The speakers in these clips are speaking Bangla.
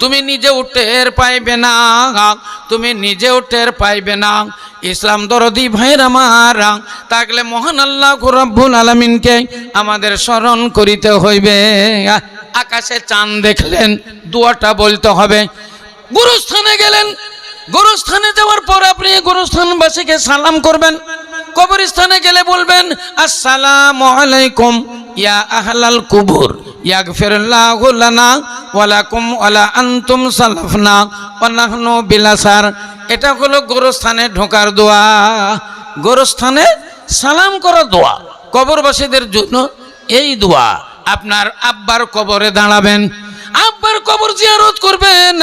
তুমি নিজেও টের পাইবে না, তুমি নিজেও টের পাইবে না। ইসলাম দরদি ভাইয়ের আমার থাকলে মহান আল্লাহ রব্বুল আলমিনকে আমাদের স্মরণ করিতে হইবে। আকাশে চাঁদ দেখলেন দুয়াটা বলতে হবে। গুরুস্থানে গেলেন, গুরুস্থানে যাওয়ার পর আপনি গুরুস্থানবাসীকে সালাম করবেন। কবরস্থানে গেলে বলবেন, আসসালামু আলাইকুম, ইয়া আহলাল কুবুর। ওয়া লাকুম ওয়া লা আনতুম সালাফনা ওয়া নাহনু বিলাসার। এটা হলো গোরস্থানে ঢোকার দোয়া। গোরস্থানে সালাম করা দোয়া। কবরবাসীদের জন্য এই দোয়া। আপনার আব্বার কবরে দাঁড়াবেন। আব্বার কবর জিয়ারত করবেন।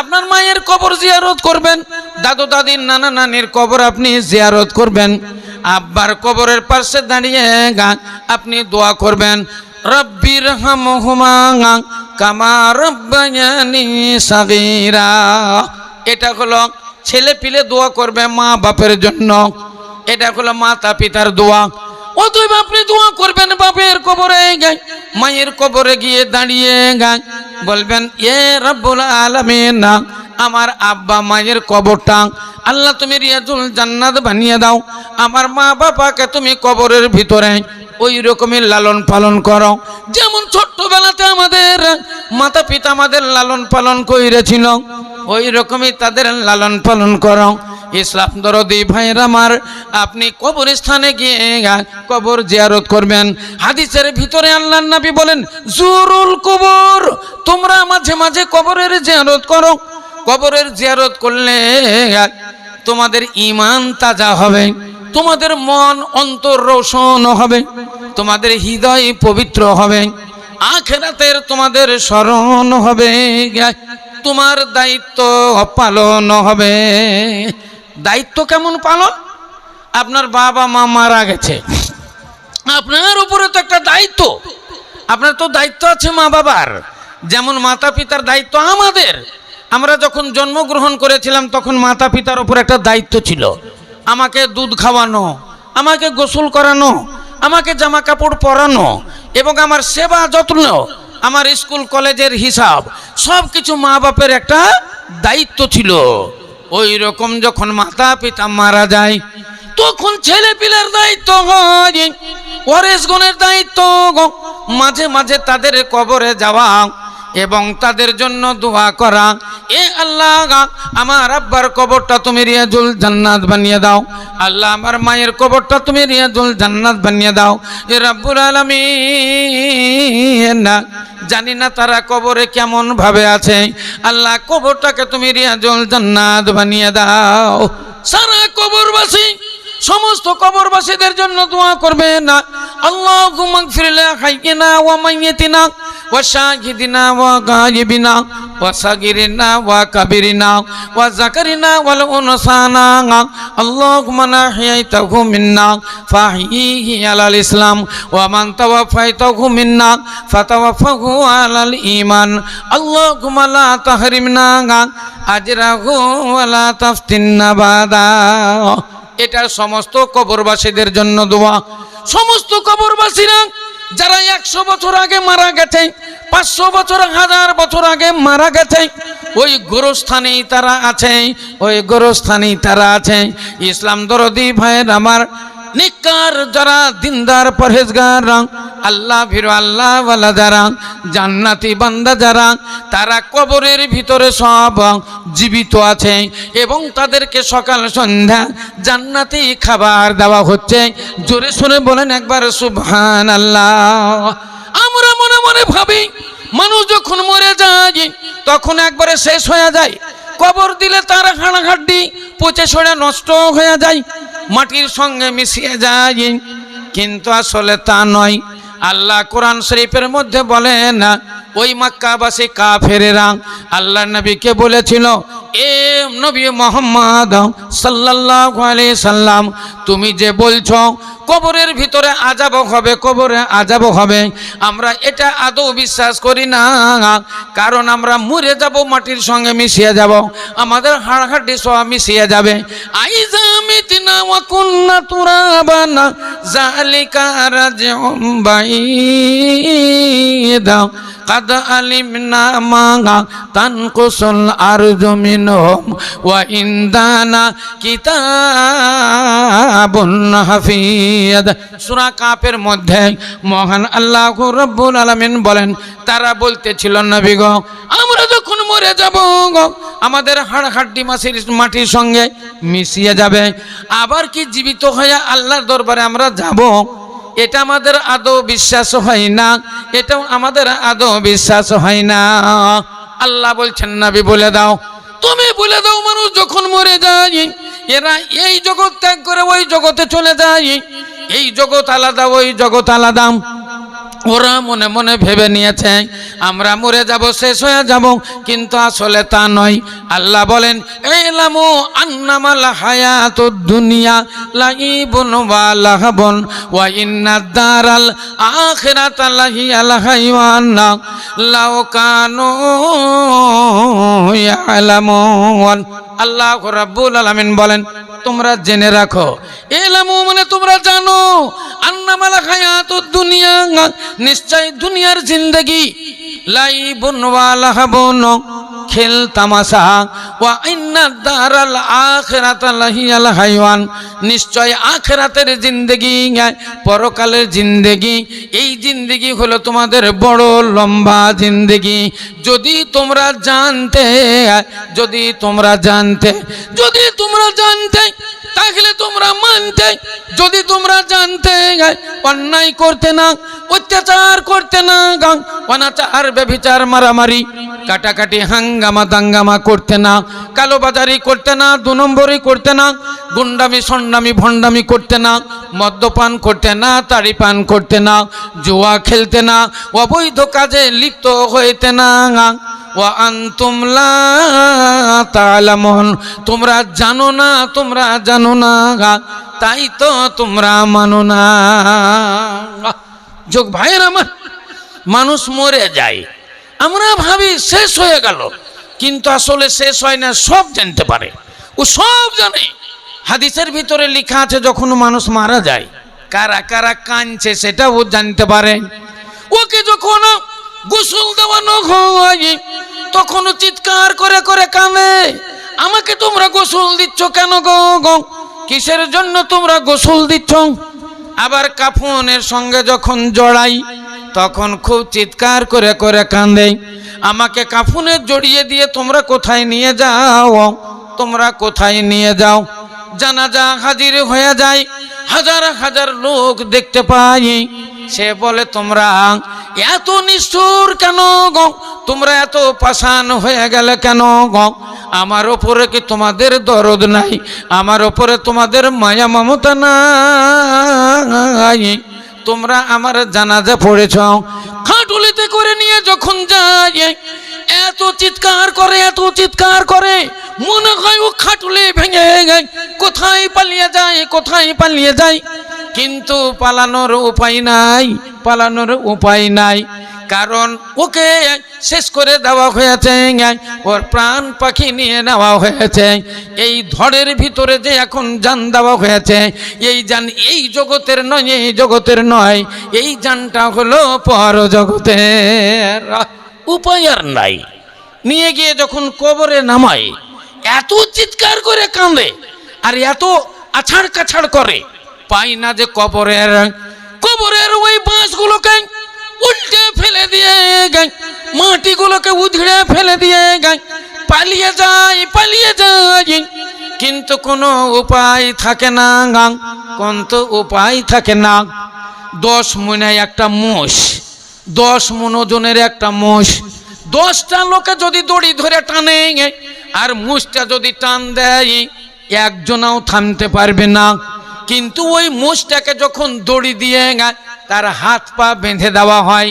আপনার মায়ের কবর জিয়ারত করবেন। দাদু দাদির নানা নানির কবর আপনি জিয়ারত করবেন। আব্বার কবরের পাশে দাঁড়িয়ে আপনি দোয়া করবেন। রব্বির হামহুমা কামা রব্বায়ানি সাগীরা। এটা হলো ছেলে পিলে দোয়া করবে মা বাপের জন্য। এটা হলো মাতা পিতার দোয়া। অতএব আপনি দোয়া করবেন, বাপের কবরে গায়, মায়ের কবরে গিয়ে দাঁড়িয়ে গায় বলবেন, এ রব্বুল আলামিন, আমার আব্বা মায়ের কবরটা আল্লাহ তুমি রিয়াজুল জান্নাত বানিয়ে দাও। আমার মা বাবাকে তুমি কবরের ভিতরে ওই রকমের লালন পালন করো। যেমন ছোট্টবেলাতে আমাদের মাতা পিতা আমাদের লালন পালন কইরেছিল, ওই রকমই তাদের লালন পালন করো। ইসলাম দরদি ভাইয়ের আমার, আপনি কবরস্থানে গিয়ে কবর জিয়ারত করবেন। হাদিসের ভিতরে আল্লাহ নবী বলেন, জুরুল কবর, তোমরা মাঝে মাঝে কবরের জিয়ারত করো। কবরের জিয়ারত করলে তোমাদের ইমান তাজা হবে, তোমাদের মন অন্তর রোশন হবে, তোমাদের হৃদয় পবিত্র হবে, আখেরাতের তোমাদের স্মরণ হবে, তোমার দায়িত্ব পালন হবে। দায়িত্ব কেমন পালন? আপনার বাবা, মা মারা গেছে। আপনার উপরে তো একটা দায়িত্ব। আপনার তো দায়িত্ব আছে মা বাবার। যেমন মাতা পিতার দায়িত্ব আমাদের। আমরা যখন জন্মগ্রহণ করেছিলাম, তখন মাতা পিতার উপর একটা দায়িত্ব ছিল। আমাকে দুধ খাওয়ানো, আমাকে গোসল করানো, আমাকে জামা কাপড় পরানো এবং আমার সেবা যত্ন, আমার স্কুল, কলেজের হিসাব সব কিছু মা বাপের একটা দায়িত্ব ছিল। ওই রকম যখন মাতা পিতা মারা যায়, তখন ছেলে পিলার দায়িত্ব হয়। গণের দায়িত্ব মাঝে মাঝে তাদের কবরে যাওয়া এবং তাদের জন্য দোয়া করা। এ আল্লাহ, আমার আব্বার কবরটা তুমি রিয়াজুল জান্নাত বানিয়ে দাও। আল্লাহ, আমার মায়ের কবরটা তুমি রিয়াজুল জান্নাত বানিয়ে দাও। এ রাব্বুল আলামিন না জানি না তারা কবরে কেমন ভাবে আছে। আল্লাহ, কবরটাকে তুমি রিয়াজুল জান্নাত বানিয়ে দাও। সারা কবরবাসী, সমস্ত কবরবাসীদের জন্য দোয়া করবে না। আল্লাহ গুমাগফিরলা হাইকিনা ওয়া মাইয়াতিনা। ওয়া শাহিদিনা ওয়া কাবিরিনা, ওয়া যাকারিনা ওয়াল উনসানা, আল্লাহুম্মা নাহিয়াইতাহু মিন্না, ফাহিহি আলাল ইসলাম, ওয়া মান তাওয়াফাইতাহু মিন্না, ফাতাওয়াফাহু আলাল ঈমান, আল্লাহুম্মা লা তাহরিমনা, আজরাহু ওয়া লা তাফতিননা এটা সমস্ত কবরবাসীদের জন্য দোয়া। সমস্ত কবরবাসীরা যারা একশো বছর আগে মারা গেছে, পাঁচশো বছর, হাজার বছর আগে মারা গেছে, ওই গোরস্থানেই তারা আছে, ওই গোরস্থানেই তারা আছে। ইসলাম দরদি ভাইয়ের আমার নিকার যারা দিনদার পরহেজগার আল্লাহ ভিরো আল্লাহ ওয়ালা যারা, জান্নাতি বান্দা যারা, তারা কবরের ভিতরে সব জীবিত আছে এবং তাদেরকে সকাল সন্ধ্যা জান্নাতি খাবার দেওয়া হচ্ছে। জোরে শুনে বলেন একবার সুবহান আল্লাহ আমরা মনে মনে ভাবি, মানুষ যখন মরে যায়, তখন একবারে শেষ হয়ে যায়। কবর দিলে তার হাড়াহাড্ডি পচে সরে নষ্ট হয়ে যায়, মাটির সঙ্গে মিশিয়ে যায়। কিন্তু আসলে তা নয়। আল্লাহ কোরআন শরীফের মধ্যে বলেন, ওই মক্কাবাসী কাফেরেরা আল্লাহ নবীকে বলেছিল, এ নবী মোহাম্মদ সাল্লাল্লাহু আলাইহি সাল্লাম, তুমি যে বলছো কবরের ভিতরে আজাব হবে, কবরে আজাব হবে। আমরা এটা আদৌ বিশ্বাস করি না, কারণ আমরা মরে যাব, মাটির সঙ্গে মিশিয়ে যাব, আমাদের হাড়হাড্ডি সব মিশিয়ে যাবে। জালিকা বাইদা। قد علمنا ما تنقص الأرض منهم وإندانا كتاب حفيظ সূরা কাপের মধ্যে মহান আল্লাহ রব্বুল আলামিন বলেন তারা বলতেছিল নবী গো আমরা যখন মরে যাব গো আমাদের হাড় হাড্ডি মাসির মাটির সঙ্গে মিশিয়ে যাবে আবার কি জীবিত হয়ে আল্লাহর দরবারে আমরা যাব এটা আমাদের আদৌ বিশ্বাস হয় না, এটাও আমাদের আদৌ বিশ্বাস হয় না। আল্লাহ বলছেন, নাবি, বলে দাও। তুমি বলে দাও, মানুষ যখন মরে যায়, এরা এই জগৎ ত্যাগ করে ওই জগতে চলে যায়। এই জগৎ আলাদা, ওই জগৎ আলাদা। ওরা মনে মনে ভেবে নিয়েছে, আমরা মরে যাব, শেষ হয়ে যাব। কিন্তু আসলে তা নয়। আল্লাহ বলেন এলামু আন্নামাল হায়াতুদ দুনিয়া লাইবুন ওয়া লাহবুন ওয়া ইন্নাদ দারাল আখিরাতা লাহিয়াল হাইওয়ান লাউ কানু ইয়ালামুন। আল্লাহ রাব্বুল আলামিন বলেন, তোমরা জেনে রাখো, এলামু মানে তোমরা জানো, আন্নামালা তো দুনিয়া, নিশ্চয় দুনিয়ার জিন্দগি, লাইবুন ওয়া লাহাবুন খেল তামাশা। ওয়া ইন্না দারাল আখিরাতা লাহিয়াল হাইওয়ান। নিশ্চয় আখিরাতের জিন্দগি পরকালের জিন্দগি। এই জিন্দগি হলো তোমাদের বড় লম্বা জিন্দগি। যদি তোমরা জানতে যদি তোমরা জানতে, যদি তোমরা জানতে, তাহলে তোমরা মানতে। যদি তোমরা জানতে অন্যায় করতে না, অত্যাচার করতে না অনাচার, ব্যভিচার, মারামারি, কাটাকাটি হাঙ্গামা দাঙ্গামা করতে না, কালোবাজারি করতে না, দু নম্বরই করতে না, গুন্ডামি সন্ডামি ভণ্ডামি করতে না, মদ্যপান করতে না তাড়ি পান করতে না, জুয়া খেলতে না, অবৈধ কাজে লিপ্ত হইতে না। তোমরা জানো না, তোমরা জানো না, তাই তো তোমরা মানো না। যোগ ভাইয়ের আমার, মানুষ মরে যায়, আমরা ভাবি শেষ হয়ে গেল। কিন্তু আসলে শেষ হয় না, সব জানতে পারে। ও সব জানে। হাদিসের ভিতরে লেখা আছে, যখন মানুষ মারা যায়, কারা কারা কাঁদছে সেটা ও জানতে পারে। ওকে যখন গোসল দেওয়ানো হয় তখনও চিৎকার করে করে কাঁদে। আমাকে তোমরা গোসল দিচ্ছ কেন গো? কিসের জন্য তোমরা গোসল দিচ্ছ? আবার কাফনের সঙ্গে যখন জড়াই তখন খুব চিৎকার করে করে কাঁদে আমাকে কাফুনে জড়িয়ে দিয়ে, তোমরা কোথায় নিয়ে যাও? তোমরা কোথায় নিয়ে যাও? জানাজা হাজির হয়ে যায়। হাজার হাজার লোক দেখতে পাই। সে বলে, তোমরা এত নিষ্ঠুর কেন গো? তোমরা এত পাষাণ হয়ে গেলে কেন গো? আমার ওপরে কি তোমাদের দরদ নাই? আমার ওপরে তোমাদের মায়া মমতা নাই? তোমরা আমার জানাজা পড়েছ। খাটুলিতে করে নিয়ে যখন যায়, এত চিৎকার করে, এত চিৎকার করে, মনে হয় ও খাটুলি ভেঙে যায় কোথায় পালিয়ে যায়, কোথায় পালিয়ে যায়? কিন্তু পালানোর উপায় নাই, পালানোর উপায় নাই। কারণ ওকে শেষ করে দেওয়া হয়েছে। ওর প্রাণ পাখি নিয়ে নেওয়া হয়েছে। এই ধরের ভিতরে যে এখন যান দেওয়া হয়েছে, এই যান এই জগতের নয়, এই জগতের নয়, এই যানটা হলো পর জগতের। উপায় আর নাই। নিয়ে গিয়ে যখন কবরে নামায়, এত চিৎকার করে কাঁদে আর এত আছাড় কাছাড় করে। পাই না যে কবরের কবরের ওই বাঁশগুলোকে উল্টে ফেলে দিয়ে গাই। মাটিগুলোকে উধড়ে ফেলে দিয়ে গাই। পালিয়ে যায় পালিয়ে যায়। কিন্তু কোনো উপায় থাকে না গাং। কোন তো উপায় থাকে না। দশ মনে একটা মোষ। দশ মন ওজনের একটা মোষ। দশটা লোকে যদি দড়ি ধরে টানে আর মুষটা যদি টান দেয়, একজনাও থামতে পারবে না। কিন্তু ওই মোষটাকে যখন দড়ি দিয়ে তার হাত পা বেঁধে দেওয়া হয়।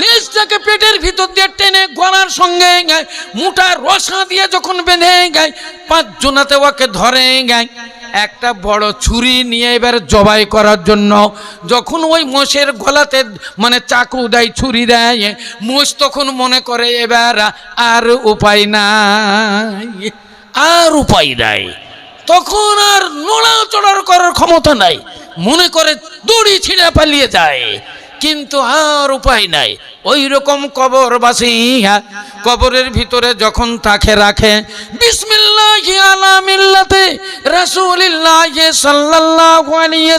লেজটাকে পেটের ভিতর দিয়ে টেনে গলার সঙ্গে গায় মোটা রসা দিয়ে যখন বেঁধে গায় পাঁচ জনাতে ওকে ধরে গায় একটা বড় ছুরি নিয়ে এবার জবাই করার জন্য যখন ওই মোষের গলাতে মানে চাকু দেয়, ছুরি দেয়, মোষ তখন মনে করে এবার আর উপায় নাই। আর উপায় নাই। তখন আর নোড়া চড়ার করার ক্ষমতা নাই। মনে করে দড়ি ছিঁড়ে পালিয়ে যায়। কিন্তু আর উপায় নাই। ওই রকম কবরবাসী কবরের ভিতরে যখন তাকে রাখে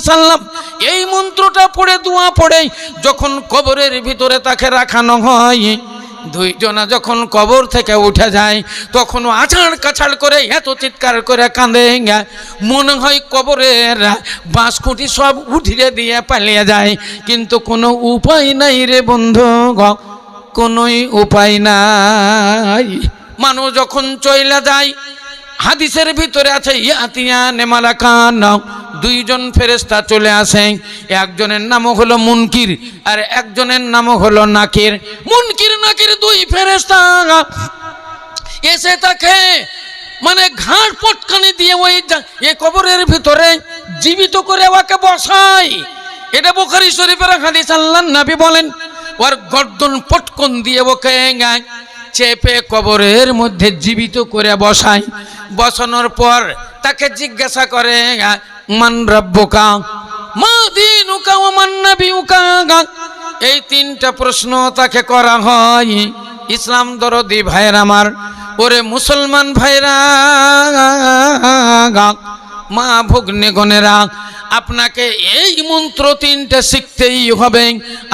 সাল্লাম। এই মন্ত্রটা পড়ে, দোয়া পড়ে, যখন কবরের ভিতরে তাকে রাখানো হয় দুইজনা যখন কবর থেকে উঠে যায় তখন আছাড় কাছাড় করে এত চিৎকার করে কাঁদে মনে হয় কবরের বাঁশকুটি সব উঠিয়ে দিয়ে পালিয়ে যায়, কিন্তু কোনো উপায় নাই রে বন্ধু কোনোই উপায় নাই। মানুষ যখন চইলা যায়, হাদিসের ভিতরে আছে, ইয়াতিয়া নেমালাকান। দুইজন ফেরেস্তা চলে আসে। একজনের নাম হলো মুনকির আর একজনের নাম হলো নাকির। মুনকির নাকির দুই ফেরেস্তা এসে তাকে মানে ঘাড় পটকানি দিয়ে ওই এ কবরের ভিতরে জীবিত করে ওকে বসাই এটা বুখারি শরীফের হাদিস আল্লাহ নবী বলেন, ওর গর্দন পটকন দিয়ে ওকে চেপে কবরের মধ্যে জীবিত করে বসায়। বসানোর পর তাকে জিজ্ঞাসা করে, মান রব্বকা? মা দিনুকা ও মান নবিউকা? এই তিনটা প্রশ্ন তাকে করা হয়, ইসলাম দরদি ভাইয়ের আমার, ওরে মুসলমান ভাইরা মা ভগ্নে গণেরা, আপনাকে এই মন্ত্র তিনটে শিখতেই হবে,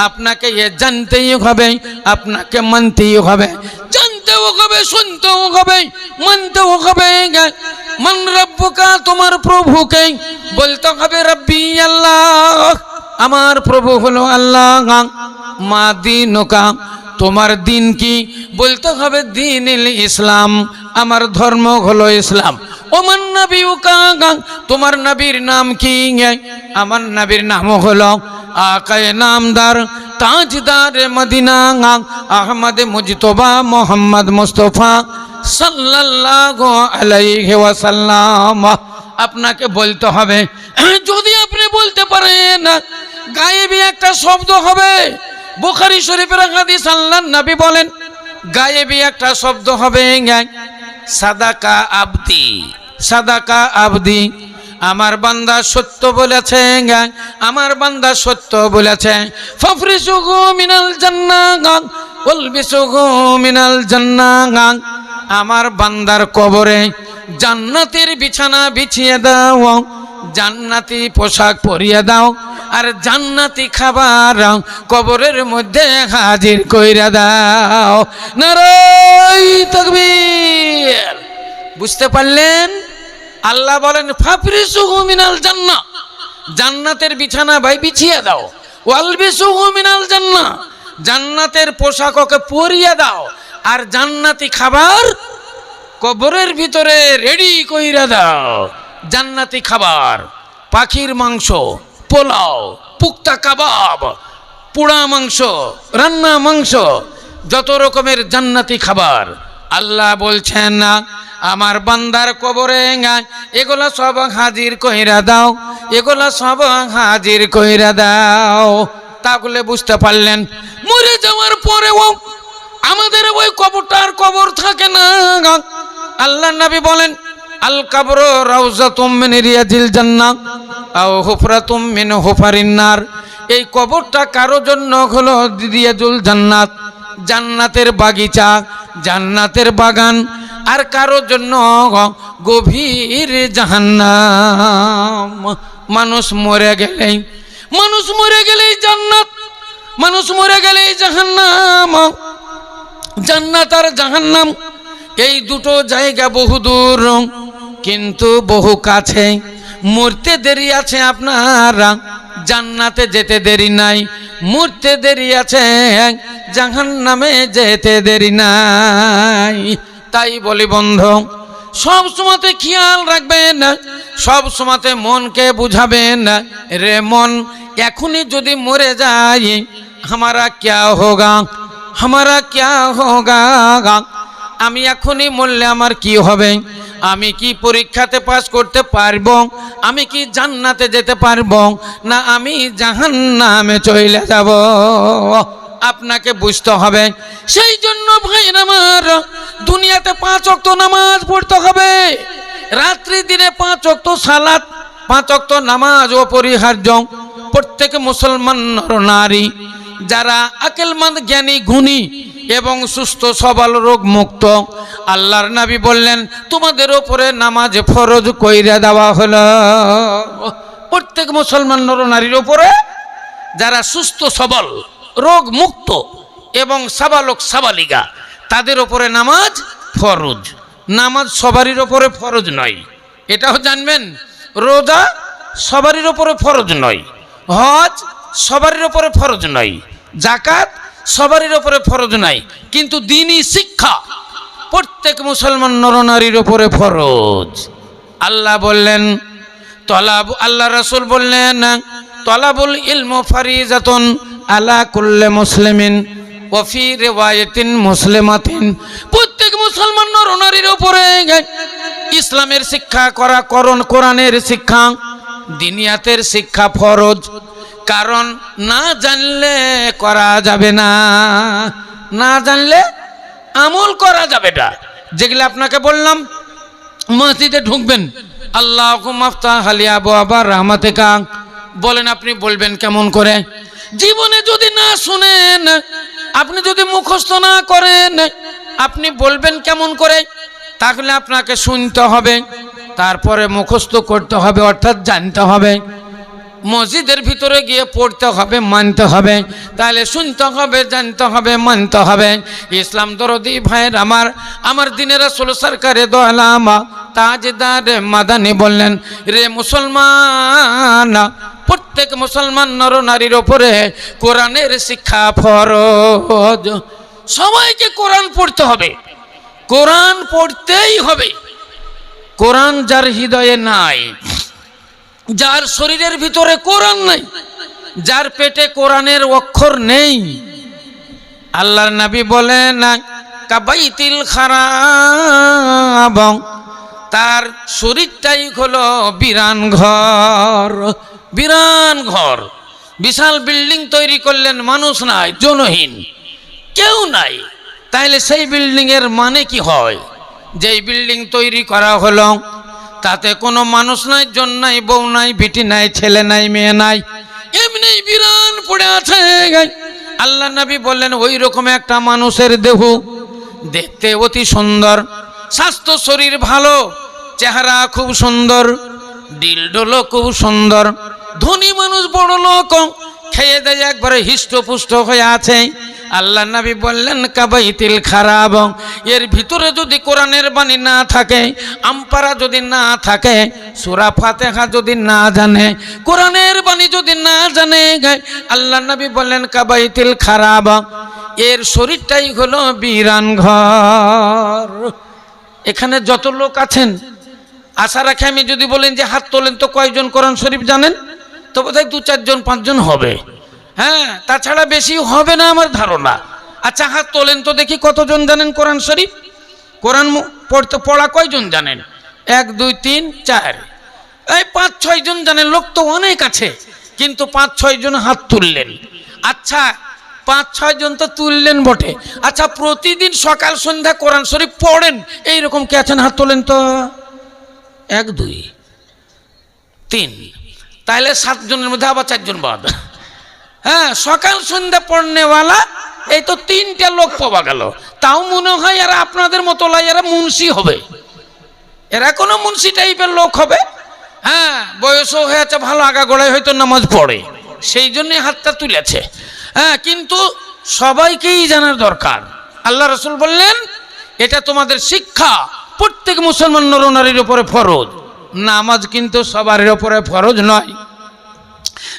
আপনাকে এ জানতেই হবে, আপনাকে মানতেই হবে, জানতেও হবে, শুনতেও হবে, মানতেও হবে মান রব্বুকা তোমার প্রভুকে বলতে হবে, রব্বি আল্লাহ, আমার প্রভু হলো আল্লাহ, মা দিনুকা, তোমার দিন কি? বলতে হবে দিন ইসলাম, আমার ধর্ম হলো ইসলাম। ওমান নবী তোমার নবীর নাম কি আমার নবীর নাম হলো আকায় নামদার, তাজদার Medina Ahmad Mujtaba Muhammad Mustafa সাল্লাল্লাহু আলাইহি ওয়াসাল্লাম। আপনাকে বলতে হবে, যদি আপনি বলতে পারেন, গায়েবি একটা শব্দ হবে। বুখারি শরীফের হাদিস আল্লাহ নবী বলেন, গায়েবি একটা শব্দ হবে সাদাকা আবদি। সাদাকা আবদি, আমার বান্দা সত্য বলেছে আমার বান্দা সত্য বলেছে। ফফরিসুহু মিনাল জান্নাহ ওয়ালবিসুহু মিনাল জান্নাহ আমার বান্দার কবরে জান্নাতের বিছানা বিছিয়ে দাও, জান্নাতি পোশাক পরিয়ে দাও, আর জান্নাতি খাবার কবরের মধ্যে হাজির কইরা দাও। নারাই তকবীর। বুঝতে পারলেন? আল্লাহ বলেন মিনাল জান্নাহ জান্নাতের বিছানা ভাই বিছিয়ে দাও। মিনাল জান্নাহ জান্নাতের পোশাক ওকে পরিয়ে দাও। আর জান্নাতি খাবার কবরের ভিতরে রেডি কইরা দাও। জান্নাতি খাবার, পাখির মাংস, পোলাও, পুক্তা কাবাব, পোড়া মাংস, রান্না মাংস, যত রকমের জান্নাতি খাবার আল্লাহ বলছেন না, আমার বান্দার কবরে এগুলা সব হাজির কইরা দাও, এগুলা সব হাজির কইরা দাও। তাহলে বুঝতে পারলেন, মরে যাওয়ার পরেও আমাদের ওই কবরটার কবর থাকে না আল্লাহ নবী বলেন, আল কাবর রাউজাতুম মিন রিয়াজিল জান্নাহ, আও হুফরাতুম মিন হুফারিন নার। এই কবরটা কারও জন্য হলো রিয়াজুল জান্নাত। জান্নাতের বাগিচা, জান্নাতের বাগান, আর কারোর জন্য গভীর জাহান্নাম। মানুষ মরে গেলেই, মানুষ মরে গেলেই জান্নাত, মানুষ মরে গেলেই জাহান্নাম। জান্নাত আর জাহান্নাম, এই দুটো জায়গা বহু দূর, কিন্তু বহু কাছে। মরতে দেরি আছে আপনারা, জান্নাতে যেতে দেরি নাই। মরতে দেরি আছে জাহান নামে যেতে দেরি নাই। তাই বলি বন্ধ, সব সময়তে খেয়াল রাখবেন, সব সময়তে মনকে বুঝাবেন, রে মন, এখনই যদি মরে যাই আমারা ক্যা হোগা? আমারা ক্যা হোগা? আমি এখনই মরলে আমার কি হবে? আমি কি পরীক্ষাতে পাস করতে পারব? আমি কি জান্নাতে যেতে পারব? না, আমি জাহান্নামে চলে যাব। আপনাকে বুঝতে হবে। সেই জন্য ভাই আমার, দুনিয়াতে পাঁচ অক্ত নামাজ পড়তে হবে। রাত্রি দিনে পাঁচ অক্ত সালাত, পাঁচ অক্ত নামাজ অপরিহার্য। প্রত্যেক মুসলমান নারী। যারা আকেলমান জ্ঞানী, গুণী এবং সুস্থ সবল রোগ মুক্ত। আল্লাহর নাবি বললেন, তোমাদের ওপরে নামাজ ফরজ কইরা দেওয়া হলো। প্রত্যেক মুসলমান নর নারীর ওপরে যারা সুস্থ, সবল, রোগ মুক্ত এবং সাবালক সাবালিগা তাদের ওপরে নামাজ ফরজ। নামাজ সবারই ওপরে ফরজ নয়। এটাও জানবেন, রোজা সবারই ওপরে ফরজ নয়। হজ সবারই ওপরে ফরজ নয়। জাকাত সবারই ওপরে ফরজ নাই কিন্তু দিনই শিক্ষা। প্রত্যেক মুসলমান নরনারীর ওপরে ফরজ। আল্লাহ বললেন, তলাব আল্লাহ রাসূল বললেন, তলাবুল ইলম ফারিজাতুন আলা কুল্লে মুসলিমিন ওফি রেওয়ায়তিন মুসলিমাতিন। প্রত্যেক মুসলমান নরনারীর উপরে ইসলামের শিক্ষা করা, করণ, কোরআনের শিক্ষা, দিনিয়াতের শিক্ষা ফরজ। কারণ না জানলে করা যাবে না। না জানলে আমল করা যাবে না। যেগুলো আপনাকে বললাম, মসজিদে ঢুকবেন। আল্লাহ মাফতা হালিয়া আবার রাহমাতে কাং বলেন আপনি বলবেন কেমন করে? জীবনে যদি না শুনেন, আপনি যদি মুখস্থ না করেন, আপনি বলবেন কেমন করে? তাহলে আপনাকে শুনতে হবে, তারপরে মুখস্থ করতে হবে, অর্থাৎ জানতে হবে। মসজিদের ভিতরে গিয়ে পড়তে হবে, মানতে হবে। তাহলে শুনতে হবে, জানতে হবে, মানতে হবে। ইসলাম দরদি ভাইয়ের আমার আমার দিনের রাসূল সরকারে দোয়ালামা তাজদার মাদানি বললেন, রে মুসলমান, প্রত্যেক মুসলমান নর নারীর ওপরে কোরআনের শিক্ষা ফরজ। সবাইকে কোরআন পড়তে হবে। কোরআন পড়তেই হবে। কোরআন যার হৃদয়ে নাই যার শরীরের ভিতরে কোরআন নাই, যার পেটে কোরআনের অক্ষর নেই। আল্লাহর নবী বলেন কাবাইতিল খারাপ তার শরীরটাই হলো বিরান ঘর। বিরান ঘর, বিশাল বিল্ডিং তৈরি করলেন মানুষ নাই, জনহীন, কেউ নাই। তাইলে সেই বিল্ডিংয়ের মানে কি হয়? যেই বিল্ডিং তৈরি করা হলো তাতে কোনো মানুষ নাই, জন নাই, বউ নাই, বিটি নাই, ছেলে নাই, মেয়ে নাই। এমনি বিরান পড়ে আছে আল্লাহ নবী বললেন, ওই রকম একটা মানুষের দেহ দেখতে অতি সুন্দর। স্বাস্থ্য শরীর ভালো, চেহারা খুব সুন্দর ডিল ডোলো খুব সুন্দর। ধনী মানুষ বড় লোক খেয়ে দেয় একবারে হিষ্টপুষ্ট হয়ে আছে। আল্লাহ নবী বললেন, কাবাইতিল খারাপ এর ভিতরে যদি কোরআনের বাণী না থাকে আমপারা যদি না থাকে, সুরা ফাতেহা যদি না জানে, কোরআনের বাণী যদি না জানে, আল্লাহ নবী বললেন, কাবাইতিল খারাপ এর শরীরটাই হলো বিরান ঘর। এখানে যত লোক আছেন, আশা রাখে আমি যদি বলেন যে হাত তোলেন তো কয়জন কোরআন শরীফ জানেন? তো বোধহয় দু চারজন, পাঁচজন হবে। হ্যাঁ তাছাড়া বেশি হবে না আমার ধারণা। আচ্ছা হাত তোলেন তো দেখি কতজন জানেন কোরআন শরীফ? কোরআন পড়তে, পড়া কয়জন জানেন? এক, দুই, তিন, চার। এই পাঁচ, ছয় জন জানেন, লোক তো অনেক আছে, কিন্তু পাঁচ, ছয় জন হাত তুললেন। আচ্ছা পাঁচ, ছয় জন তো তুললেন বটে। আচ্ছা প্রতিদিন সকাল, সন্ধ্যা কোরআন শরীফ পড়েন, এইরকম কে আছেন হাত তোলেন তো? এক, দুই, তিন। তাহলে সাতজনের মধ্যে আবার চারজন বাদ। হ্যাঁ সকাল সন্ধ্যা পড়নেওয়ালা, এই তো তিনটা লোক পাওয়া গেল। তাও মনে হয় এরা আপনাদের মতো এরা মুন্সি হবে। এরা কোনো মুন্সি টাইপের লোক হবে। হ্যাঁ বয়সও হয়েছে, ভালো আগা গোড়ায় হয়তো নামাজ পড়ে। সেই জন্যে হাতটা তুলেছে। হ্যাঁ কিন্তু সবাইকেই জানার দরকার। আল্লাহ রসুল বললেন, এটা তোমাদের শিক্ষা। প্রত্যেক মুসলমান নরনারীর উপরে ফরজ। নামাজ কিন্তু সবার উপরে ফরজ নয়।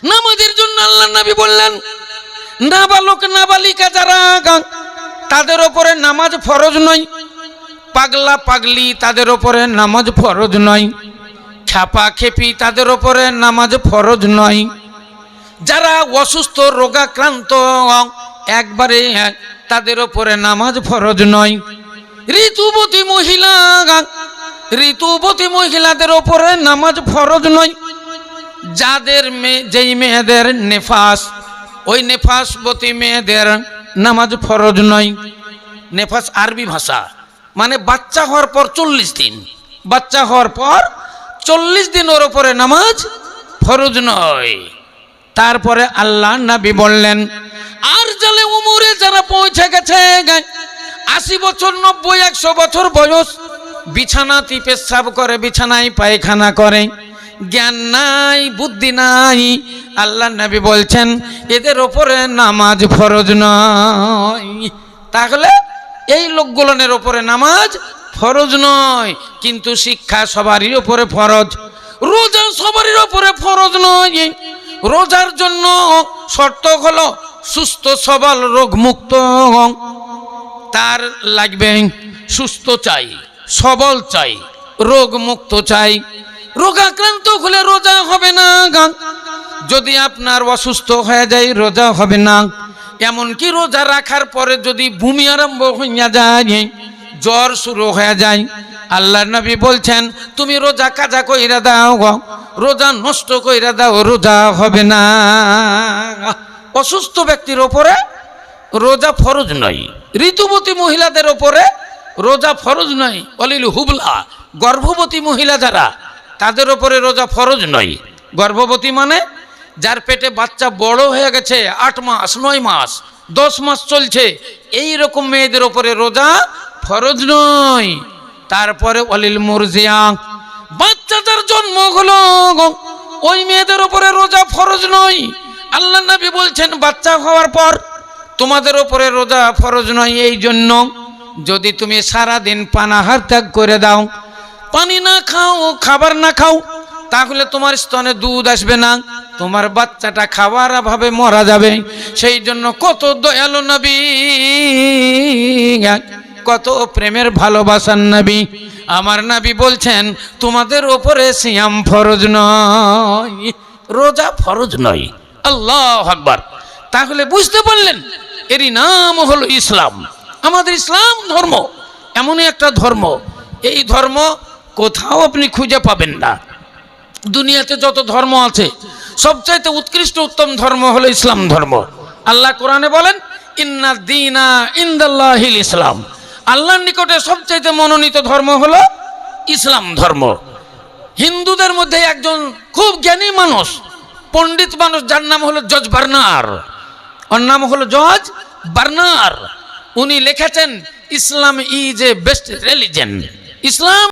নামাজের জন্য আল্লাহ নবী বললেন, নাবালক, নাবালিকা যারা তাদের ওপরে নামাজ ফরজ নয়। পাগলা, পাগলি, তাদের ওপরে নামাজ ফরজ নয়। ছাপা খেপি তাদের ওপরে নামাজ ফরজ নয়। যারা অসুস্থ, রোগাক্রান্ত, একবারে তাদের ওপরে নামাজ ফরজ নয়। ঋতুবতী মহিলা, ঋতুবতী মহিলাদের ওপরে নামাজ ফরজ নয়। যাদের মেয়ে যেই মেয়েদের নেফাস, ওই নেফাসবতী মেয়েদের নামাজ ফরজ নয়। নেফাস আরবি ভাষা। মানে বাচ্চা হওয়ার পর চল্লিশ দিন। বাচ্চা হওয়ার পর চল্লিশ দিন ওর ওপরে নামাজ ফরজ নয়। তারপরে আল্লাহ নবী বললেন, আর জালে উমরে যারা পৌঁছে গেছে আশি বছর, নব্বই, একশো বছর বয়স বিছানাতি পেশাব করে, বিছানায় পায়খানা করে। জ্ঞান নাই, বুদ্ধি নাই। আল্লাহ নবী বলছেন, এদের ওপরে নামাজ ফরজ নয়। তাহলে এই লোকগুলোনের ওপরে নামাজ ফরজ নয়, কিন্তু শিক্ষা সবারই ওপরে ফরজ। রোজা সবারই ওপরে ফরজ নয়। রোজার জন্য শর্ত হলো সুস্থ সবল রোগমুক্ত। তার লাগবে সুস্থ চাই, সবল চাই রোগ মুক্ত চাই। রোগাক্রান্ত হলে রোজা হবে না যদি আপনার অসুস্থ হয়ে যায়, রোজা হবে না। এমনকি রোজা রাখার পরে যদি ভূমি আরম্ভ হইয়া যায়, জ্বর শুরু হয়ে যায় আল্লাহ নবী বলছেন, তুমি রোজা কাজা কইরা দাও। রোজা নষ্ট কইরা দাও, রোজা হবে না। অসুস্থ ব্যক্তির ওপরে রোজা ফরজ নয়। ঋতুবতী মহিলাদের ওপরে রোজা ফরজ নয়। অলিল হুবলা, গর্ভবতী মহিলা যারা তাদের ওপরে রোজা ফরজ নয়। গর্ভবতী মানে যার পেটে বাচ্চা বড় হয়ে গেছে আট মাস, নয় মাস, দশ মাস চলছে, এই রকম মেয়েদের ওপরে রোজা ফরজ নয়। তারপরে অলিল মুরজিয়া বাচ্চাদের জন্ম হলো ওই মেয়েদের ওপরে রোজা ফরজ নয়। আল্লাহ নবী বলছেন, বাচ্চা হওয়ার পর তোমাদের ওপরে রোজা ফরজ নয় এই জন্য যদি তুমি সারা দিন পানাহার ত্যাগ করে দাও পানি না খাও, খাবার না খাও, তাহলে তোমার স্তনে দুধ আসবে না। তোমার বাচ্চাটা খাবার অভাবে মরা যাবে। সেই জন্য কত দয়ালু নবী, কত প্রেমের ভালোবাসার নবী। আমার নবী বলছেন, তোমাদের ওপরে সিয়াম ফরজ নয়, রোজা ফরজ নয়। আল্লাহ আকবার। তাহলে বুঝতে পারলেন, এরই নাম হলো ইসলাম। আমাদের ইসলাম ধর্ম, এমনই একটা ধর্ম। এই ধর্ম কোথাও আপনি খুঁজে পাবেন না। দুনিয়াতে যত ধর্ম আছে, সবচাইতে উৎকৃষ্ট উত্তম ধর্ম হলো ইসলাম ধর্ম। আল্লাহ কোরআনে বলেন, ইন্না দিনা ইন্দাল্লাহিল ইসলাম। আল্লাহর নিকটে সবচাইতে মনোনীত ধর্ম হলো ইসলাম ধর্ম। হিন্দুদের মধ্যে একজন খুব জ্ঞানী মানুষ, পণ্ডিত মানুষ, যার নাম হলো জজ বার্নার। ওর নাম হলো জজ বার্নার। উনি লিখেছেন, Islam is a best religion. Islam